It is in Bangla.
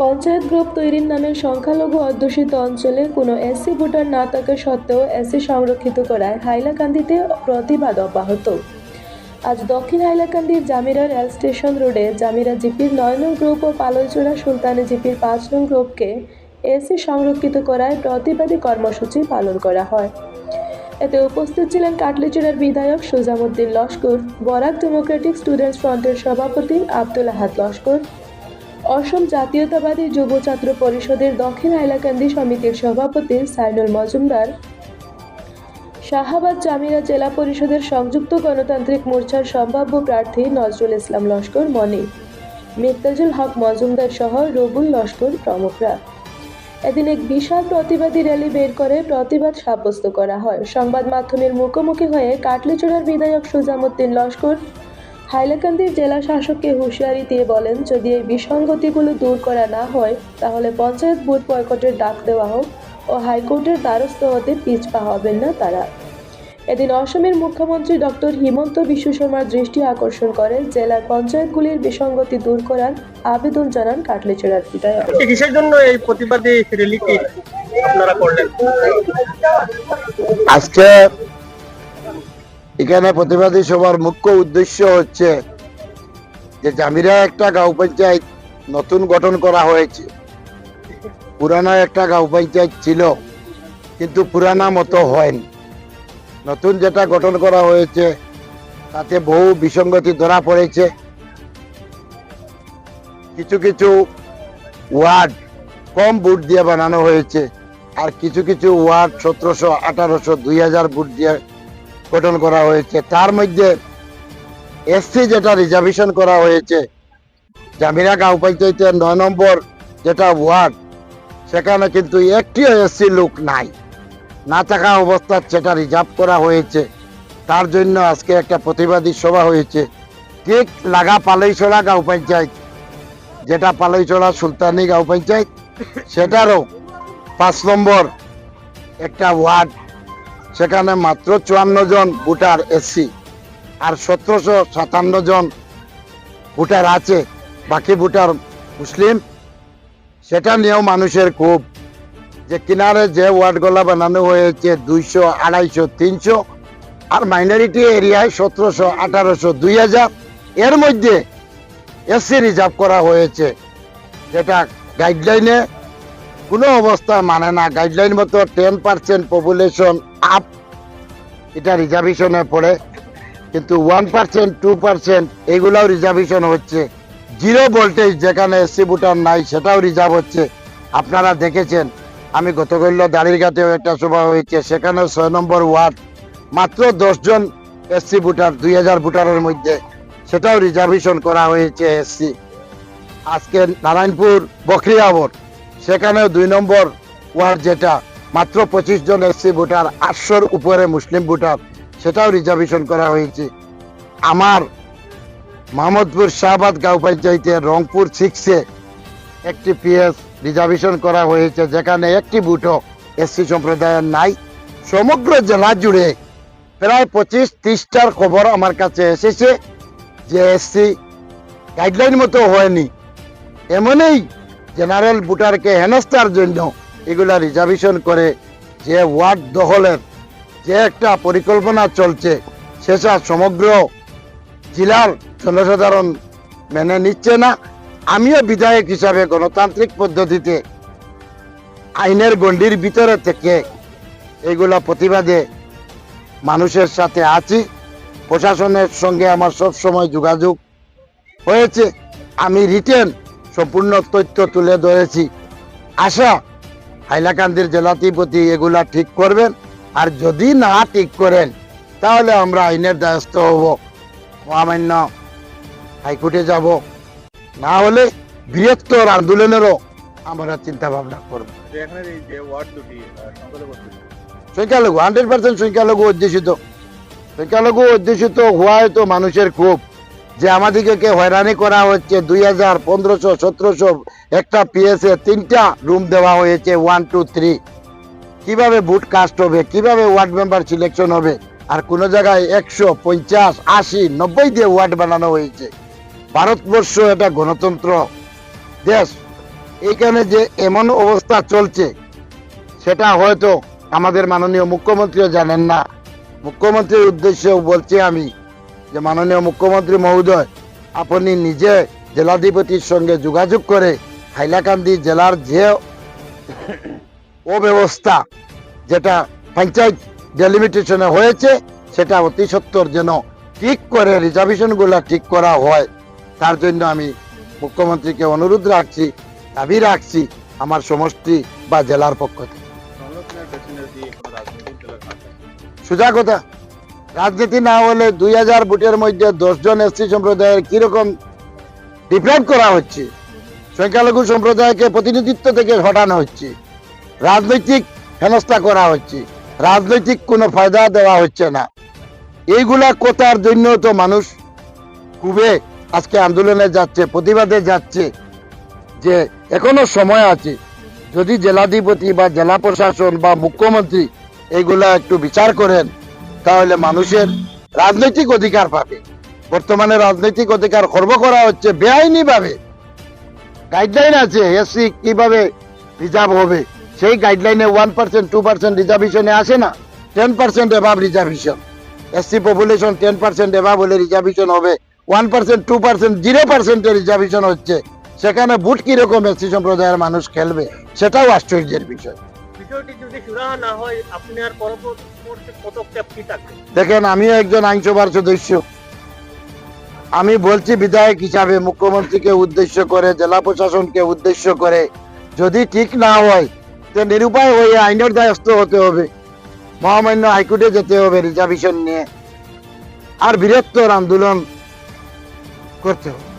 পঞ্চায়েত গ্রুপ তৈরির নামে সংখ্যালঘু অধ্যুষিত অঞ্চলে কোনো এসসি ভোটার না থাকা সত্ত্বেও এসসি সংরক্ষিত করায় হাইলাকান্দিতে প্রতিবাদ অব্যাহত। আজ দক্ষিণ হাইলাকান্দির জামিরা রেল স্টেশন রোডে জামিরা জিপির নয় নং গ্রুপ ও পালইচোড়া সুলতানি জিপির পাঁচ নং গ্রুপকে এসি সংরক্ষিত করায় প্রতিবাদী কর্মসূচি পালন করা হয়। এতে উপস্থিত ছিলেন কাটলিচুড়ার বিধায়ক সুজামুদ্দিন লস্কর, বরাক ডেমোক্রেটিক স্টুডেন্টস ফ্রন্টের সভাপতি আব্দুল আহাদ লস্কর অসম জাতীয়তাবাদী যুব ছাত্র পরিষদের দক্ষিণ আইলাকান্দি সমিতির সভাপতি সাইনুল মজুমদার, শাহাবাদ জামিরা জেলা পরিষদের সংযুক্ত গণতান্ত্রিক মোর্চার সম্ভাব্য প্রার্থী নজরুল ইসলাম লস্কর মনি মিফতাজুল হক মজুমদার সহ রবুল লস্কর প্রমুখরা। এদিন এক বিশাল প্রতিবাদী র্যালি বের করে প্রতিবাদ সাব্যস্ত করা হয়। সংবাদ মাধ্যমের মুখোমুখি হয়ে কাটলিচোড়ার বিধায়ক সুজামুদ্দিন লস্কর হাইলাকান্দির জেলা শাসককে হুঁশিয়ারি দিয়ে বলেন যদি এই বিসঙ্গতিগুলো দূর করা না হয় তাহলে পঞ্চায়েত ভোট বয়কটের ডাক দেওয়া হোক ও হাইকোর্টের দ্বারস্থ হতে পিছপা হবেন না তারা। এদিন অসমের মুখ্যমন্ত্রী ডক্টর হিমন্ত বিশ্ব শর্মার দৃষ্টি আকর্ষণ করে জেলার পঞ্চায়েতগুলির বিসঙ্গতি দূর করার আবেদন জানান কাটলিচড়ার বিধায়ক। কিসের জন্য এই প্রতিবাদী র্যালিটি আপনারা করলেন? আজকে এখানে প্রতিবাদী সভার মুখ্য উদ্দেশ্য হচ্ছে যে জামিরা একটা গাঁও পঞ্চায়েত নতুন গঠন করা হয়েছে। পুরানা একটা গাঁও পঞ্চায়েত ছিল, কিন্তু পুরানা মতো হয়নি। নতুন যেটা গঠন করা হয়েছে, তাতে বহু বিসঙ্গতি ধরা পড়েছে। কিছু কিছু ওয়ার্ড কম ভোট দিয়ে বানানো হয়েছে, আর কিছু কিছু ওয়ার্ড সতেরোশো আঠারোশো দুই হাজার ভোট দিয়ে গঠন করা হয়েছে। তার মধ্যে এসসি যেটা রিজার্ভেশন করা হয়েছে জামিরা গাঁও পঞ্চায়েতের নয় নম্বর যেটা ওয়ার্ড, সেখানে কিন্তু একটিও এসসি লোক নাই। না থাকা অবস্থায় সেটা রিজার্ভ করা হয়েছে। তার জন্য আজকে একটা প্রতিবাদী সভা হয়েছে। ঠিক লাগা পালইছড়া গাঁও পঞ্চায়েত, যেটা পালইছড়া সুলতানি গাঁও পঞ্চায়েত, সেটারও পাঁচ নম্বর একটা ওয়ার্ড সেখানে মাত্র চুয়ান্ন জন ভোটার এসসি আর সতেরোশো সাতান্ন জন ভোটার আছে, বাকি ভোটার মুসলিম। সেটা নিয়েও মানুষের খুব যে কিনারে যে ওয়ার্ডগুলো বানানো হয়েছে দুইশো, আড়াইশো, তিনশো আর মাইনরিটি এরিয়ায় সতেরোশো, আঠারোশো, দুই হাজার। এর মধ্যে এসসি রিজার্ভ করা হয়েছে। যেটা গাইডলাইনে কোনো অবস্থায় মানে না। গাইডলাইন মতো টেন পার্সেন্ট পপুলেশন আপ এটা রিজার্ভেশনে পড়ে। কিন্তু ওয়ান পার্সেন্ট টু পার্সেন্ট এইগুলাও রিজার্ভেশন হচ্ছে। জিরো ভোল্টেজ যেখানে এসসি ভোটার নাই, সেটাও রিজার্ভ হচ্ছে। আপনারা দেখেছেন, আমি গতকাল দাঁড়িরঘাটেও একটা সভা হয়েছে, সেখানেও ছয় নম্বর ওয়ার্ড, মাত্র দশজন এসসি ভোটার দুই হাজার ভোটারের মধ্যে, সেটাও রিজার্ভেশন করা হয়েছে এসসি আজকে নারায়ণপুর বকরিয়াবর সেখানেও দুই নম্বর ওয়ার্ড যেটা, মাত্র পঁচিশ জন এসসি ভোটার, আটশোর উপরে মুসলিম ভোটার, সেটাও রিজার্ভেশন করা হয়েছে। আমার মোহাম্মদপুর শাহবাদ গাঁও পঞ্চায়েতের রংপুর সিক্সে একটি পিএস রিজার্ভেশন করা হয়েছে, যেখানে একটি বুথও এসসি সম্প্রদায়ের নাই। সমগ্র জেলা জুড়ে প্রায় পঁচিশ ত্রিশটার খবর আমার কাছে এসেছে যে এসসি গাইডলাইন মতো হয়নি। এমনই জেনারেল ভোটারকে হেনস্থার জন্য এগুলা রিজার্ভেশন করে যে ওয়ার্ড দখলের যে একটা পরিকল্পনা চলছে, সেটা সমগ্র জেলার জনসাধারণ মেনে নিচ্ছে না। আমিও বিধায়ক হিসাবে গণতান্ত্রিক পদ্ধতিতে আইনের গণ্ডির ভিতরে থেকে এগুলা প্রতিবাদে মানুষের সাথে আছি। প্রশাসনের সঙ্গে আমার সব সময় যোগাযোগ হয়েছে। আমি রিটেন সম্পূর্ণ তথ্য তুলে ধরেছি। আশা হাইলাকান্দির জেলাধিপতি এগুলা ঠিক করবেন। আর যদি না ঠিক করেন তাহলে আমরা আইনের দ্বারস্থ হব। মহামান্য হাইকোর্টে যাব। না হলে বৃহত্তর আন্দোলনেরও আমরা চিন্তা ভাবনা করব সংখ্যালঘু হান্ড্রেড পার্সেন্ট সংখ্যালঘু অধ্যুষিত। সংখ্যালঘু অধ্যুষিত হওয়ায় তো মানুষের খুব যে আমাদেরকে হয়রানি করা হচ্ছে, দুই হাজার পনেরোশো, সতেরোশো একটা পিএসএ তিনটা রুম দেওয়া হয়েছে ওয়ান টু থ্রি কীভাবে বুট কাস্ট হবে, কীভাবে ওয়ার্ড মেম্বার সিলেকশন হবে? আর কোনো জায়গায় একশো পঞ্চাশ, আশি, নব্বই দিয়ে ওয়ার্ড বানানো হয়েছে। ভারতবর্ষ এটা গণতন্ত্র দেশ। এইখানে যে এমন অবস্থা চলছে, সেটা হয়তো আমাদের মাননীয় মুখ্যমন্ত্রীও জানেন না। মুখ্যমন্ত্রীর উদ্দেশ্যেও বলছি আমি যে মাননীয় মুখ্যমন্ত্রী মহোদয় আপনি নিজে জেলাধিপতির সঙ্গে যোগাযোগ করে হাইলাকান্দি জেলার যে অব্যবস্থা যেটা পঞ্চায়েত ডেলিমিটেশনে হয়েছে সেটা অতি সত্তর যেন ঠিক করে রিজার্ভেশন ঠিক করা হয় তার জন্য আমি মুখ্যমন্ত্রীকে অনুরোধ রাখছি দাবি রাখছি আমার সমষ্টি বা জেলার পক্ষ থেকে। সোজা কথা রাজনীতি না হলে দুই হাজার ভোটের মধ্যে দশজন এসসি সম্প্রদায়ের কীরকম ডিপ্রাইভ করা হচ্ছে? সংখ্যালঘু সম্প্রদায়কে প্রতিনিধিত্ব থেকে হটানো হচ্ছে। রাজনৈতিক হেনস্থা করা হচ্ছে। রাজনৈতিক কোনো ফায়দা দেওয়া হচ্ছে না। এইগুলা কোথার জন্য তো মানুষ খুবই আজকে আন্দোলনে যাচ্ছে, প্রতিবাদে যাচ্ছে, যে এখনও সময় আছে। যদি জেলাধিপতি বা জেলা প্রশাসন বা মুখ্যমন্ত্রী এগুলা একটু বিচার করেন তাহলে মানুষের রাজনৈতিক অধিকার পাবে। বর্তমানে রাজনৈতিক অধিকার খর্ব করা হচ্ছে বেআইনি ভাবে গাইডলাইন আছে এসসি কীভাবে রিজার্ভ হবে? সেই গাইডলাইনে ওয়ান পার্সেন্ট টু পার্সেন্ট রিজার্ভেশনে আসে না। Ten percent above reservation SC population ten percent above হলে রিজার্ভেশন হবে। One percent two percent zero পার্সেন্টের রিজার্ভেশন হচ্ছে। সেখানে বুট কীরকম এসসি সম্প্রদায়ের মানুষ খেলবে, সেটাও আশ্চর্যের বিষয়। বিষয়টি যদি না হয়, আপনি আর পরবর্তী পদক্ষেপ কি থাকবে? দেখেন, আমিও একজন আইনসভার সদস্য। আমি বলছি বিধায়ক হিসাবে, মুখ্যমন্ত্রীকে উদ্দেশ্য করে, জেলা প্রশাসনকে উদ্দেশ্য করে, যদি ঠিক না হয়, তো নিরুপায় হয়ে আইনের দায়স্থ হতে হবে। মহামান্য হাইকোর্টে যেতে হবে রিজার্ভেশন নিয়ে। আর বৃহত্তর আন্দোলন করতে হবে।